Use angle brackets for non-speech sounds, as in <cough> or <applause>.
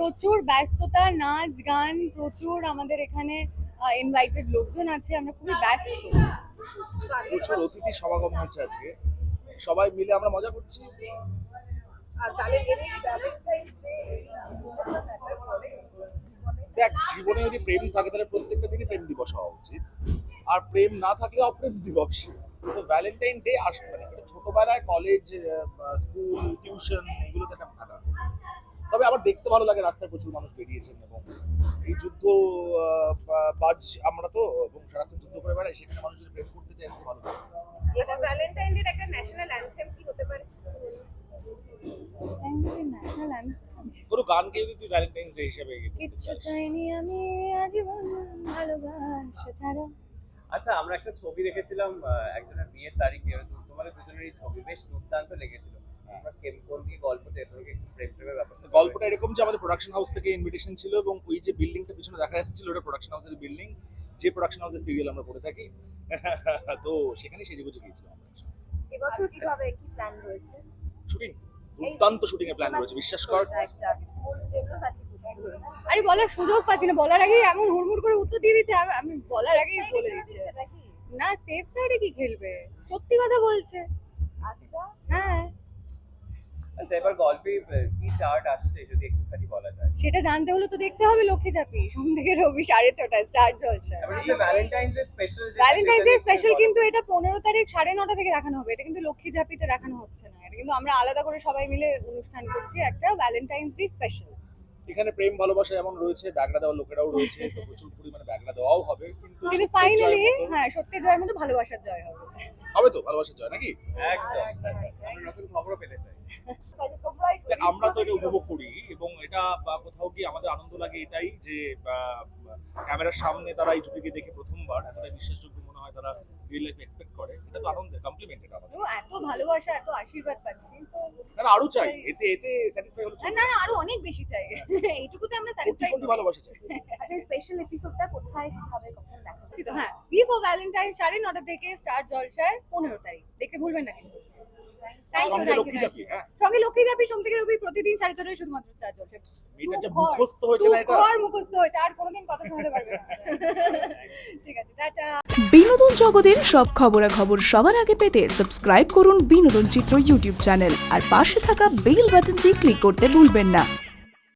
প্রচুর ব্যস্ততা নাচ গান প্রচুর আমাদের এখানে ইনভাইটেড লোকজন আছে আমরা খুবই ব্যস্ত। প্রচুর অতিথি সমাগম হচ্ছে আজকে। সবাই মিলে আমরা মজা করছি। দেখ জীবনে যদি প্রেম থাকে তাহলে প্রত্যেকটা দিনই প্রেম দিবস হওয়া উচিত। আর প্রেম না থাকলে অপ্রেম দিবস। তো ভ্যালেন্টাইন ডে আসবে মানে ছোটবেলায় কলেজ স্কুল টিউশন এগুলোতে একটা ভাটা তবে আবার দেখতে ভালো লাগে রাস্তায় প্রচুর মানুষ বেরিয়েছেন এবং এই যুদ্ধ বাজ আমরা তো এবং সারাক্ষণ যুদ্ধ করে বেড়াই সেখানে মানুষ যদি প্রেম করতে চায় খুব ভালো লাগে। এটা ভ্যালেন্টাইন ডে একটা ন্যাশনাল অ্যানথেম কি হতে পারে? ন্যাশনাল কোনো গানকে যদি তুই ভ্যালেন্টাইন্স ডে হিসেবে কিচ্ছু চাইনি আমি আজীবন ভালোবাসা ছাড়া। আচ্ছা আমরা একটা ছবি দেখেছিলাম একজনের বিয়ের তারিখে তোমাদের দুজনেরই ছবি বেশ দুর্দান্ত লেগেছিল আমরা কেম- কোন দিকে গল্পটা এরকম যে আমাদের প্রোডাকশন হাউস থেকে ইনভিটেশন ছিল এবং ওই যে বিল্ডিংটা পিছনে দেখা যাচ্ছিল ওটা প্রোডাকশন হাউসের বিল্ডিং যে প্রোডাকশন হাউসের সিরিয়াল আমরা করে থাকি। <laughs> তো সেখানে সেজে গুজে গিয়েছিলাম এবছর কীভাবে কি প্ল্যান রয়েছে? শুটিং দুর্দান্ত শুটিং এর প্ল্যান রয়েছে বিশ্বাস কর। আরে বলার সুযোগ পাচ্ছি না বলার আগেই এমন হুড়মুড় করে উত্তর দিয়ে দিচ্ছে আমি- আমি বলার আগেই বলে দিচ্ছে। না সেফ সাইডে কি খেলবে? সত্যি কথা বলছে। আচ্ছা। হ্যাঁ। আচ্ছা এবার গল্পে কি চার্ট আসছে যদি একটুখানি বলা যায়? সেটা জানতে হলে তো দেখতে হবে লক্ষ্মী চাপি। সোম থেকে রবি সাড়ে ছটায় Star Jalsha. Valentine's day special Valentine's day special কিন্তু এটা পনেরো তারিখ সাড়ে নটা থেকে দেখানো হবে। এটা কিন্তু লক্ষ্মী চাপিতে দেখানো হচ্ছে না। এটা কিন্তু আমরা আলাদা করে সবাই মিলে অনুষ্ঠান করছি একটা ভ্যালেন্টাইন্স ডে স্পেশাল এখানে প্রেম ভালোবাসা যেমন রয়েছে ব্যাগড়া দেওয়ার লোকেরাও রয়েছে তো <laughs> প্রচুর পরিমাণে ব্যাগড়া দেওয়াও হবে। কিন্তু কিন্তু ফাইনালি হ্যাঁ সত্যি জয়ের মতো ভালোবাসার জয় হবে। হবে তো ভালোবাসার জয় নাকি? একদম। <laughs> আমরা দেখ, তো এটা উপভোগ করি এবং এটা কোথাও গিয়ে আমাদের আনন্দ লাগে এটাই যে ক্যামেরার সামনে তারা এই ছবিকে দেখে প্রথমবার এতটা বিশ্বাসযোগ্য মনে হয় তারা রিয়েল লাইফ এক্সপেক্ট করে। এটা তো আনন্দের কমপ্লিমেন্ট এটা আমাদের এত ভালোবাসা এত আশীর্বাদ পাচ্ছি না, আরও চাই। এতে এতে স্যাটিসফাই হলে না না আরও অনেক বেশি চাই। <laughs> এইটুকুতে আমরা সত্যি স্যাটিসফাইড সত্যি ভালোবাসা চাই? <laughs> আচ্ছা স্পেশাল এপিসোডটা কোথায় হবে কখন দেখা তো হ্যাঁ বি ফর ভ্যালেন্টাইন সাড়ে নটা থেকে স্টার জলসায় পনেরো তারিখ। দেখতে ভুলবেন না কিন্তু। হ্যাঁ। সঙ্গে লক্ষ্মী যাবি সোম থেকে রবি প্রতিদিন সাড়ে ছটায় শুধুমাত্র স্টার জলসা মেয়েটা মুখস্থ হয়েছে না এটা? ঘর মুখস্থ হয়েছে আর কোনোদিন কথা শোনাতে পারবে না। <laughs> ঠিক আছে টাটা। বিনোদন জগতের সব খবরাখবর সবার আগে পেতে সাবস্ক্রাইব করুন বিনোদন চিত্র ইউটিউব চ্যানেল আর পাশে থাকা বেল বাটনটি ক্লিক করতে ভুলবেন না।